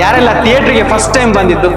ಯಾರೆಲ್ಲ ಥಿಯೇಟ್ರಿಗೆ first time ಬಂದಿದ್ದು?